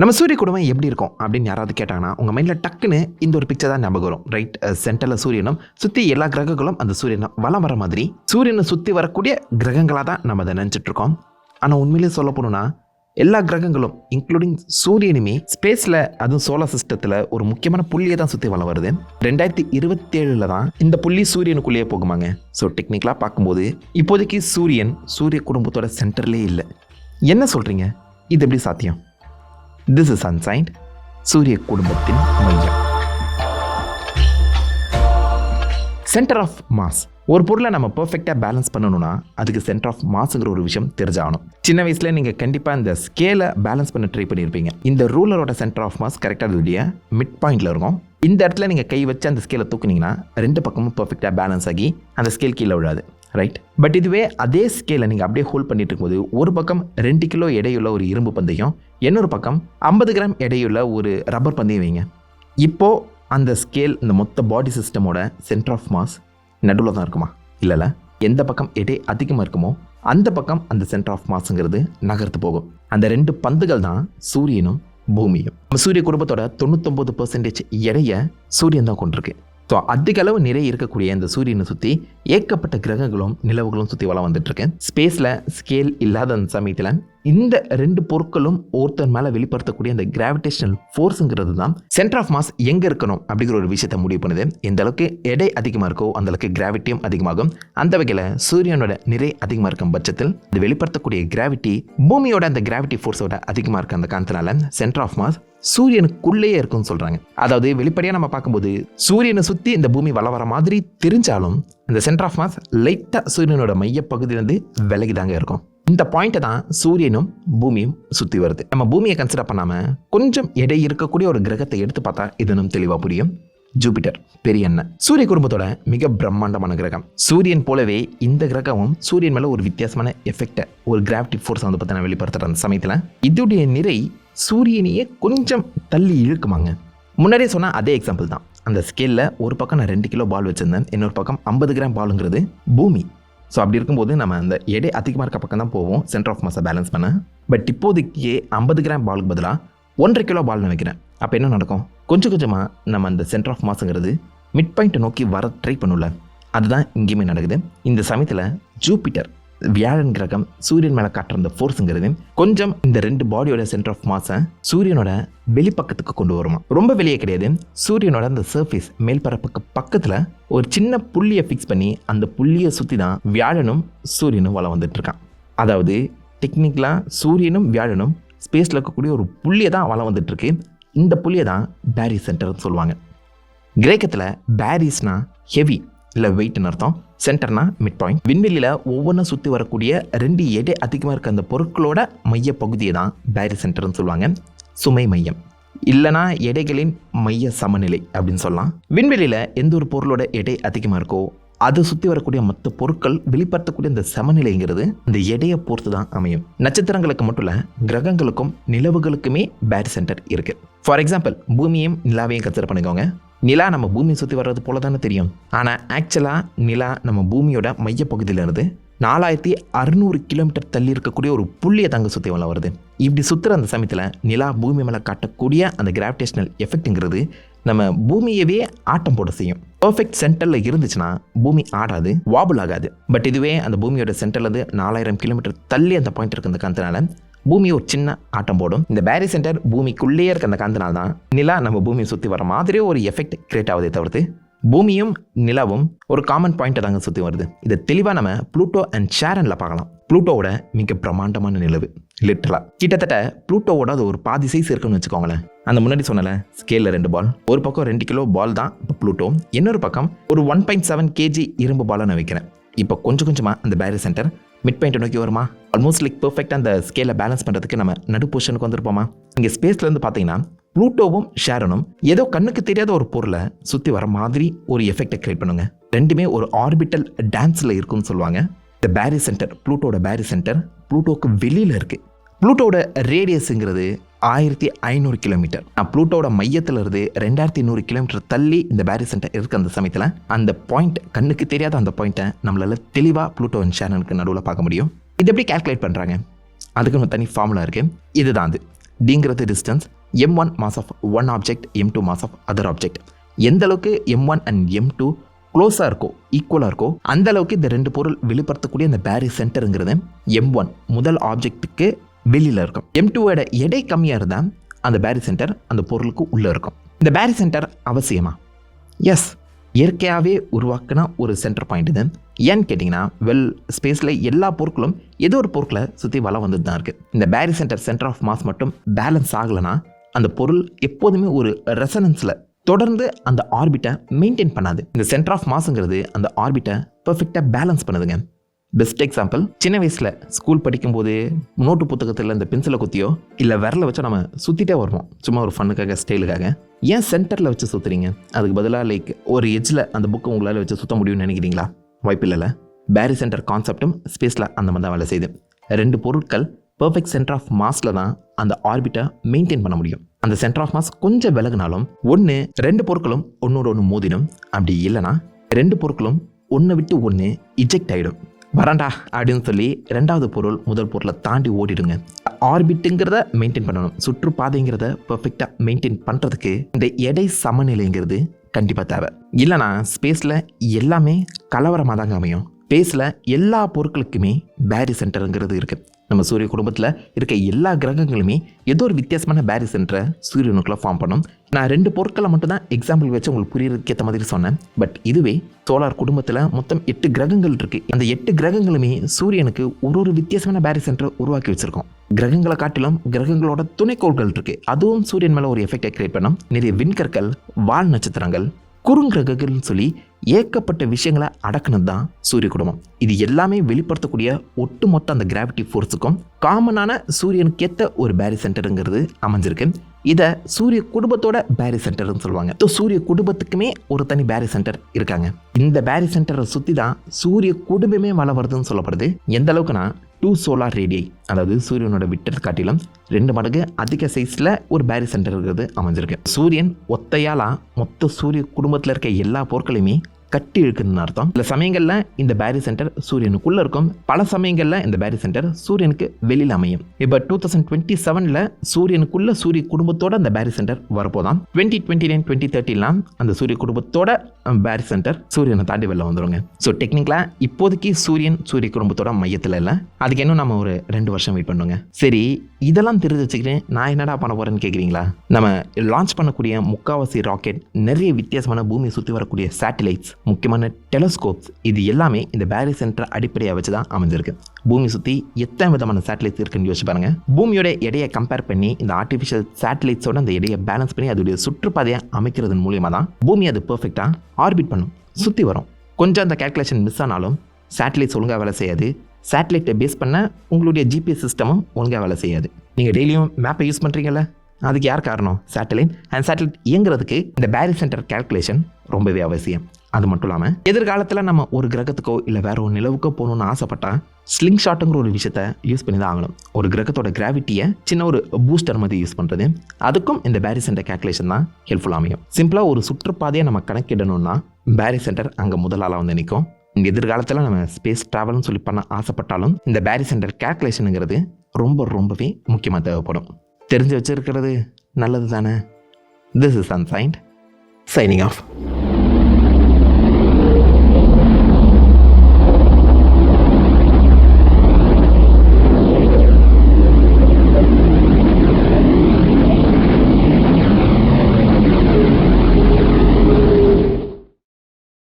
நம்ம சூரிய குடும்பம் எப்படி இருக்கும் அப்படின்னு யாராவது கேட்டாங்கன்னா உங்கள் மைண்டில் டக்குன்னு இந்த ஒரு பிக்சர் தான் ஞாபகம் வரும். ரைட் சென்டரில் சூரியனும் சுற்றி எல்லா கிரகங்களும் அந்த சூரியனை வலம் வர மாதிரி சூரியனை சுற்றி வரக்கூடிய கிரகங்களாக தான் நம்ம அதை நினச்சிட்ருக்கோம் ஆனால் உண்மையிலேயே சொல்ல போகணுன்னா எல்லா கிரகங்களும் இன்க்ளூடிங் சூரியனுமே ஸ்பேஸில் அதுவும் சோலார் சிஸ்டத்தில் ஒரு முக்கியமான புள்ளியை தான் சுற்றி வளம் வருது. ரெண்டாயிரத்தி இருபத்தேழில் தான் இந்த புள்ளி சூரியனுக்குள்ளேயே போகுமாங்க. ஸோ டெக்னிக்கலாக பார்க்கும்போது இப்போதைக்கு சூரியன் சூரிய குடும்பத்தோட சென்டர்லேயே இல்லை. என்ன சொல்கிறீங்க இது எப்படி சாத்தியம்? திஸ் இஸ் அன்சைன் சூரிய குடும்பத்தின் மையம் சென்டர் ஆஃப் மாஸ் ஒரு பொருளை நம்ம பர்ஃபெக்டாக பேலன்ஸ் பண்ணணும்னா அதுக்கு சென்டர் ஆஃப் மாஸுங்கிற ஒரு விஷயம் தெரிஞ்சாகணும். சின்ன வயசில் நீங்கள் கண்டிப்பாக இந்த ஸ்கேலை பேலன்ஸ் பண்ண ட்ரை பண்ணியிருப்பீங்க இந்த ரூலரோட சென்டர் ஆஃப் மாஸ் கரெக்டாக இதோடைய மிட் பாயிண்டில் இருக்கும். இந்த இடத்துல நீங்கள் கை வச்சு அந்த ஸ்கேலை தூக்குனீங்கன்னா ரெண்டு பக்கமும் பர்ஃபெக்டாக பேலன்ஸ் ஆகி அந்த ஸ்கேல் கீழே விழாது. ரைட் பட் இதுவே அதே ஸ்கேலை நீங்கள் அப்படியே ஹோல்ட் பண்ணிட்டு இருக்கும்போது ஒரு பக்கம் ரெண்டு கிலோ எடையுள்ள ஒரு இரும்பு பந்தயம் இன்னொரு பக்கம் ஐம்பது கிராம் எடையுள்ள ஒரு ரப்பர் பந்தயம் வைங்க. இப்போது அந்த ஸ்கேல் இந்த மொத்த பாடி சிஸ்டமோட சென்டர் ஆஃப் மாஸ் நடுவில் தான் இருக்குமா? இல்லைல்ல எந்த பக்கம் எடை அதிகமாக இருக்குமோ அந்த பக்கம் அந்த சென்டர் ஆஃப் மாஸுங்கிறது நகர்த்து போகும். அந்த ரெண்டு பந்துகள் தான் சூரியனும் பூமியும். நம்ம சூரிய குடும்பத்தோட தொண்ணூத்தொம்பது பர்சன்டேஜ் எடையை சூரியன் தான் கொண்டிருக்கு. ஸோ அதிகளவு நிறைய இருக்கக்கூடிய இந்த சூரியனை சுற்றி ஏக்கப்பட்ட கிரகங்களும் நிலவுகளும் சுற்றி வளம் வந்துட்டுருக்கு. ஸ்பேஸில் ஸ்கேல் இல்லாத அந்த சமயத்தில் இந்த ரெண்டு பொருட்களும் ஒருத்தர் மேலே வெளிப்படுத்தக்கூடிய அந்த கிராவிடேஷனல் ஃபோர்ஸுங்கிறது தான் சென்டர் ஆஃப் மாஸ் எங்கே இருக்கணும் அப்படிங்கிற ஒரு விஷயத்தை முடிவு பண்ணுது. எந்த அளவுக்கு எடை அதிகமாக இருக்கோ அந்த அளவுக்கு கிராவிட்டியும் அதிகமாகும். அந்த வகையில் சூரியனோட நிறை அதிகமாக இருக்கும் பட்சத்தில் இது வெளிப்படுத்தக்கூடிய கிராவிட்டி பூமியோட அந்த கிராவிட்டி ஃபோர்ஸோட அதிகமாக இருக்க அந்த காரணத்தினால சென்டர் ஆஃப் மாஸ் சூரியனுக்குள்ளேயே இருக்கும்னு சொல்கிறாங்க அதாவது வெளிப்படையாக நம்ம பார்க்கும்போது சூரியனை சுற்றி இந்த பூமி வள வர மாதிரி தெரிஞ்சாலும் இந்த சென்டர் ஆஃப் மாஸ் லைட்டாக சூரியனோட மையப்பகுதியிலேருந்து விலகி தாங்க இருக்கும். இந்த பாயிண்ட்டை தான் சூரியனும் பூமியும் சுற்றி வருது. நம்ம பூமியை கன்சிடர் பண்ணாமல் கொஞ்சம் எடை இருக்கக்கூடிய ஒரு கிரகத்தை எடுத்து பார்த்தா இதனும் தெளிவாக புரியும். ஜூபிட்டர் பெரிய அண்ணன். சூரிய குடும்பத்தோட மிக பிரம்மாண்டமான கிரகம். சூரியன் போலவே இந்த கிரகமும் சூரியன் மேலே ஒரு வித்தியாசமான எஃபெக்டை ஒரு கிராவிட்டி ஃபோர்ஸ் வந்து பார்த்தீங்கன்னா வெளிப்படுத்துகிற அந்த சமயத்தில். இதோடைய நிறை சூரியனையே கொஞ்சம் தள்ளி இழுக்குமாங்க. முன்னாடியே சொன்ன அதே எக்ஸாம்பிள் தான். அந்த ஸ்கேலில் ஒரு பக்கம் நான் ரெண்டு கிலோ பால் வச்சுருந்தேன் இன்னொரு பக்கம் ஐம்பது கிராம் பாலுங்கிறது பூமி. ஸோ அப்படி இருக்கும்போது நம்ம அந்த எடை அதிகமாக இருக்க பக்கம் தான் போவோம் சென்டர் ஆஃப் மாஸை பேலன்ஸ் பண்ண. பட் இப்போதைக்கு ஐம்பது கிராம் பாலுக்கு பதிலாக ஒன்றரை கிலோ பால்னு வைக்கிறேன் அப்போ என்ன நடக்கும்? கொஞ்சம் கொஞ்சமாக நம்ம அந்த சென்டர் ஆஃப் மாஸுங்கிறது மிட் பாயிண்ட்டை நோக்கி வர ட்ரை பண்ணல அதுதான் இங்கேயுமே நடக்குது. இந்த சமயத்தில் ஜூபிட்டர் வியாழன் கிரகம் சூரியன் மேலே காட்டுற அந்த ஃபோர்ஸுங்கிறது கொஞ்சம் இந்த ரெண்டு பாடியோட சென்டர் ஆஃப் மாஸை சூரியனோட வெளிப்பக்கத்துக்கு கொண்டு வருமா? ரொம்ப வெளியே கிடையாது. சூரியனோட அந்த சர்ஃபேஸ் மேல்பரப்புக்கு பக்கத்தில் ஒரு சின்ன புள்ளியை ஃபிக்ஸ் பண்ணி அந்த புள்ளியை சுற்றி தான் வியாழனும் சூரியனும் வளம் வந்துட்டு இருக்கான். அதாவது டெக்னிக்கலாக சூரியனும் வியாழனும் ஸ்பேஸில் இருக்கக்கூடிய ஒரு புள்ளியை தான் வளம் வந்துட்டுருக்கு. இந்த புள்ளியை தான் பேரி சென்டர்னு சொல்லுவாங்க. கிரேக்கத்தில் பேரிஸ்னா ஹெவி இல்லை வெயிட்னு அர்த்தம். சென்டர்னா மிட் பாயிண்ட் விண்வெளியில் ஒவ்வொன்றும் சுற்றி வரக்கூடிய ரெண்டு எடை அதிகமாக இருக்க அந்த பொருட்களோட மைய பகுதியை தான் பேரி சென்டர்னு சொல்லுவாங்க. சுமை மையம். இல்லைனா எடைகளின் மைய சமநிலை அப்படின்னு சொல்லலாம். விண்வெளியில் எந்த ஒரு பொருளோட எடை அதிகமாக இருக்கோ அதை சுற்றி வரக்கூடிய மற்ற பொருட்கள் வெளிப்படுத்தக்கூடிய இந்த சமநிலைங்கிறது இந்த எடையை பொறுத்து தான் அமையும். நட்சத்திரங்களுக்கு மட்டும் இல்லை கிரகங்களுக்கும் நிலவுகளுக்குமே பேரி சென்டர் இருக்குது ஃபார் எக்ஸாம்பிள் பூமியையும் நிலாவையும் கன்சிடர் பண்ணிக்கோங்க. நிலா நம்ம பூமியை சுற்றி வர்றது போல தானே தெரியும் ஆனால் ஆக்சுவலாக நிலா நம்ம பூமியோட மையப்பகுதியிலிருந்து நாலாயிரத்தி அறுநூறு கிலோமீட்டர் தள்ளி இருக்கக்கூடிய ஒரு புள்ளிய தங்க சுற்றி வருது. இப்படி சுற்றுற அந்த சமயத்தில் நிலா பூமி மேலே காட்டக்கூடிய அந்த கிராவிடேஷனல் எஃபெக்ட்டுங்கிறது நம்ம பூமியவே ஆட்டம் போட செய்யும். பர்ஃபெக்ட் சென்டரில் இருந்துச்சுன்னா பூமி ஆடாது வாபுல் ஆகாது. பட் இதுவே அந்த பூமியோட சென்டர்லேருந்து நாலாயிரம் கிலோமீட்டர் தள்ளி அந்த பாயிண்ட் இருக்கு அந்த காந்தனால பூமி ஒரு சின்ன ஆட்டம் போடும். இந்த பேரி சென்டர் பூமிக்குள்ளேயே இருக்க அந்த காந்தனால தான் நிலா நம்ம பூமியை சுற்றி வர மாதிரி ஒரு எஃபெக்ட் கிரியேட் ஆகுதே தவிர்த்து பூமியும் நிலவும் ஒரு காமன் பாயிண்ட்டை தாங்க சுற்றி வருது. இதை தெளிவாக நம்ம ப்ளூட்டோ அண்ட் சேரனில் பார்க்கலாம். ப்ளூட்டோவோட மிக பிரமாண்டமான நிலவு லிட்டரலாக கிட்டத்தட்ட ப்ளூட்டோவோட அது ஒரு பாதி சைஸ் இருக்குன்னு வச்சுக்கோங்களேன். அந்த முன்னாடி சொன்னல ஸ்கேலில் ரெண்டு பால் ஒரு பக்கம் ரெண்டு கிலோ பால் தான் இப்போ ப்ளூட்டோ. இன்னொரு பக்கம் ஒரு ஒன் பாயிண்ட் செவன் கேஜி இரும்பு பாலை நான் வைக்கிறேன். இப்போ கொஞ்சம் கொஞ்சமாக அந்த பேரி சென்டர் மிட் பாயிண்ட் நோக்கி வருமா? ஆல்மோஸ்ட் லைக் பெர்ஃபெக்டாக அந்த ஸ்கேலை பேலன்ஸ் பண்ணுறதுக்கு நம்ம நடு பொசிஷனுக்கு வந்திருப்போமா? இங்கே ஸ்பேஸ்லேருந்து பார்த்தீங்கன்னா ப்ளூட்டோவும் ஷேரனும் ஏதோ கண்ணுக்கு தெரியாத ஒரு பொருளை சுற்றி வர மாதிரி ஒரு எஃபெக்டை கிரியேட் பண்ணுங்க. ரெண்டுமே ஒரு ஆர்பிட்டல் டான்ஸில் இருக்குன்னு சொல்லுவாங்க. இந்த பேரி சென்டர் ப்ளூட்டோட பேரி சென்டர் ப்ளூட்டோக்கு வெளியில் இருக்குது ப்ளூட்டோட ரேடியஸுங்கிறது ஆயிரத்தி ஐநூறு கிலோமீட்டர். நான் ப்ளூட்டோட மையத்தில் இருந்து ரெண்டாயிரத்தி நூறு கிலோமீட்டர் தள்ளி இந்த பேரி சென்டர் இருக்க அந்த சமயத்தில். அந்த பாயிண்ட் கண்ணுக்கு தெரியாத அந்த பாயிண்ட்டை நம்மளால் தெளிவாக ப்ளூட்டோ அண்ட் ஷேனனுக்கு நடுவில் பார்க்க முடியும். இது எப்படி கால்குலேட் பண்ணுறாங்க அதுக்கு ஒரு தனி ஃபார்முலா இருக்குது இதுதான் அது. டிங்கிறது distance m one mass of one object m two mass of other object எந்த அளவுக்கு m one and m two க்ளோஸாக இருக்கோ ஈக்குவலாக இருக்கோ அந்த அளவுக்கு இந்த ரெண்டு பொருள் வெளிப்படுத்தக்கூடிய அந்த பேரி சென்டருங்கிறது எம் ஒன் முதல் ஆப்ஜெக்ட்டுக்கு வெளியில் இருக்கும். எம் டூவோட எடை கம்மியாக இருந்தால் அந்த பேரி சென்டர் அந்த பொருளுக்கு உள்ளே இருக்கும். இந்த பேரி சென்டர் அவசியமா? எஸ் இயற்கையாகவே உருவாக்கின ஒரு சென்டர் பாயிண்ட் இது. ஏன்னு கேட்டிங்கன்னா வெல் ஸ்பேஸில் எல்லா பொருட்களும் ஏதோ ஒரு பொருட்களை சுற்றி வளம் வந்துட்டு தான் இருக்குது இந்த barycentre centre of mass மட்டும் பேலன்ஸ் ஆகலைன்னா அந்த பொருள் எப்போதுமே ஒரு ரெசனன்ஸில் தொடர்ந்து அந்த ஆர்பிட்டை மெயின்டைன் பண்ணாது. இந்த சென்டர் ஆஃப் மாஸுங்கிறது அந்த ஆர்பிட்டை பர்ஃபெக்டாக பேலன்ஸ் பண்ணுதுங்க. பெஸ்ட் எக்ஸாம்பிள் சின்ன வயசில் ஸ்கூல் படிக்கும்போது நோட்டு புத்தகத்தில் இந்த பென்சிலை குத்தியோ இல்லை விரல வச்சோ நம்ம சுற்றிட்டே வருவோம். சும்மா ஒரு ஃபண்ணுக்காக ஸ்டைலுக்காக ஏன் சென்டரில் வச்சு சுற்றுறீங்க அதுக்கு பதிலாக லைக் ஒரு எஜ்ஜில் அந்த புக்கை உங்களால் வச்சு சுற்ற முடியும்னு நினைக்கிறீங்களா? வாய்ப்பு இல்லைல்ல. பேரி சென்டர் கான்செப்டும் ஸ்பேஸில் அந்த மாதிரி தான் வேலை செய்யுது. ரெண்டு பொருட்கள் பர்ஃபெக்ட் சென்டர் ஆஃப் மாஸில் தான் அந்த ஆர்பிட்டை மெயின்டைன் பண்ண முடியும். அந்த சென்டர் ஆஃப் மாஸ் கொஞ்சம் விலகினாலும் ஒன்று ரெண்டு பொருட்களும் ஒன்றோட ஒன்று மோதிடும். அப்படி இல்லைன்னா ரெண்டு பொருட்களும் ஒன்றை விட்டு ஒன்று இஜெக்ட் ஆகிடும் வரண்டா அப்படின்னு சொல்லி ரெண்டாவது பொருள் முதல் பொருளை தாண்டி ஓடிடுங்க. ஆர்பிட்டுங்கிறத மெயின்டைன் பண்ணணும். சுற்றுப்பாதைங்கிறத பர்ஃபெக்டாக மெயின்டைன் பண்ணுறதுக்கு இந்த எடை சமநிலைங்கிறது கண்டிப்பாக தேவை. இல்லைனா ஸ்பேஸில் எல்லாமே கலவரமாக தாங்க அமையும். ஸ்பேஸில் எல்லா பொருட்களுக்குமே பேரி சென்டருங்கிறது இருக்குது நம்ம சூரிய குடும்பத்தில் இருக்க எல்லா கிரகங்களுமே ஏதோ ஒரு வித்தியாசமான பேரி சூரியனுக்குள்ளே ஃபார்ம் பண்ணும். நான் ரெண்டு பொருட்களை மட்டும் தான் எக்ஸாம்பிள் வச்சு உங்களுக்கு புரியறதுக்கு ஏற்ற மாதிரி சொன்னேன். பட் இதுவே சோலார் குடும்பத்தில் மொத்தம் எட்டு கிரகங்கள் இருக்குது அந்த எட்டு கிரகங்களுமே சூரியனுக்கு ஒரு ஒரு வித்தியாசமான பேரிஸ் சென்டரை உருவாக்கி வச்சுருக்கோம். கிரகங்களை காட்டிலும் கிரகங்களோட துணைக்கோள்கள் இருக்குது அதுவும் சூரியன் மேலே ஒரு எஃபெக்டை கிரியேட் பண்ணும். நிறைய விண்கற்கள் வால் நட்சத்திரங்கள் குறுங்கிரகங்கள்னு சொல்லி ஏக்கப்பட்ட விஷயங்களை அடக்குனது தான் சூரிய குடும்பம். இது எல்லாமே வெளிப்படுத்தக்கூடிய ஒட்டுமொத்த அந்த கிராவிட்டி ஃபோர்ஸுக்கும் காமனான சூரியனுக்கு ஏற்ற ஒரு பேரி சென்டருங்கிறது அமைஞ்சிருக்கு. இதை சூரிய குடும்பத்தோட பேரி சென்டர்னு சொல்லுவாங்க. ஸோ சூரிய குடும்பத்துக்குமே ஒரு தனி பேரி சென்டர் இருக்காங்க. இந்த பேரி சென்டரை சுற்றி தான் சூரிய குடும்பமே வள வருதுன்னு சொல்லப்படுது. எந்த அளவுக்குன்னா டூ சோலார் ரேடியை அதாவது சூரியனோட விட்டத்தை காட்டிலும் ரெண்டு மடங்கு அதிக சைஸில் ஒரு பேரி சென்டர் இருக்கிறது அமைஞ்சிருக்கு. சூரியன் ஒத்தையாலாக மொத்த சூரிய குடும்பத்தில் இருக்க எல்லா பொருட்களையுமே கட்டி இருக்குதுன்னு அர்த்தம். சில சமயங்களில் இந்த பேரி சென்டர் சூரியனுக்குள்ளே இருக்கும். பல சமயங்களில் இந்த பேரி சென்டர் சூரியனுக்கு வெளியில் அமையும். இப்போ டூ தௌசண்ட் டுவெண்ட்டி செவனில் சூரியனுக்குள்ள சூரிய குடும்பத்தோட அந்த பேரி சென்டர் வரப்போதான். டுவெண்ட்டி டுவெண்ட்டி நைன் டுவெண்ட்டி தேர்ட்டிலாம் அந்த சூரிய குடும்பத்தோட பேரி சென்டர் சூரியனை தாண்டி வெளில வந்துருங்க. ஸோ டெக்னிக்கலாக இப்போதைக்கு சூரியன் சூரிய குடும்பத்தோட மையத்தில் இல்லை. அதுக்கு இன்னும் நம்ம ஒரு ரெண்டு வருஷம் வெயிட் பண்ணுங்க. சரி இதெல்லாம் தெரிஞ்சு வச்சுக்கிறேன் நான் என்னடா பண்ண போகிறேன்னு கேட்குறீங்களா நம்ம லான்ச் பண்ணக்கூடிய முக்காவாசி ராக்கெட் நிறைய வித்தியாசமான பூமியை சுற்றி வரக்கூடிய சேட்டலைட்ஸ் முக்கியமான டெலஸ்கோப்ஸ் இது எல்லாமே இந்த பேரி சென்டர் அடிப்படையாக வச்சு தான் அமைஞ்சிருக்கு. பூமி சுற்றி எத்தனை விதமான சேட்டலைட்ஸ் இருக்குன்னு யோசிச்சு பாருங்க. பூமியோட எடையை கம்பேர் பண்ணி இந்த ஆர்டிஃபிஷியல் சேட்டலைட்ஸோட அந்த எடையை பேலன்ஸ் பண்ணி அதோடைய சுற்றுப்பாதையை அமைக்கிறதன் மூலியமாக தான் பூமி அது பர்ஃபெக்டாக ஆர்பிட் பண்ணும் சுற்றி வரும். கொஞ்சம் அந்த கேல்குலேஷன் மிஸ் ஆனாலும் சேட்டலைட்ஸ் ஒழுங்காக வேலை செய்யாது. சேட்டலைட்டை பேஸ் பண்ண உங்களுடைய ஜிபிஎஸ் சிஸ்டமும் ஒழுங்காக வேலை செய்யாது. நீங்கள் டெய்லியும் மேப்பை யூஸ் பண்ணுறீங்கல்ல அதுக்கு யார் காரணம்? சேட்டலைட் அண்ட் சேட்டலைட் இயங்குறதுக்கு இந்த பேரி சென்டர் கேல்குலேஷன் ரொம்பவே அவசியம். அது மட்டும் இல்லாமல் எதிர்காலத்தில் நம்ம ஒரு கிரகத்துக்கோ இல்லை வேற ஒரு நிலவுக்கோ போகணும்னு ஆசைப்பட்டா ஸ்லிங் ஷாட்டுங்கிற ஒரு விஷயத்த யூஸ் பண்ணி தான் ஆகணும். ஒரு கிரகத்தோட கிராவிட்டியை சின்ன ஒரு பூஸ்டர் மாதிரி யூஸ் பண்ணுறது அதுக்கும் இந்த பேரி சென்டர் கேல்குலேஷன் தான் ஹெல்ப்ஃபுல் அமையும். சிம்பிளாக ஒரு சுற்றுப்பாதையை நம்ம கணக்கிடணும்னா பேரி சென்டர் அங்கே முதலாளாக வந்து நிற்கும் எதிர்காலத்தில் நம்ம ஸ்பேஸ் ட்ராவல்னு சொல்லி பண்ண ஆசைப்பட்டாலும் இந்த பேரி சென்டர் கேல்குலேஷனுங்கிறது ரொம்ப ரொம்பவே முக்கியமாக தேவைப்படும். தெரிஞ்சு வச்சிருக்கிறது நல்லது தானே this is ancient shining of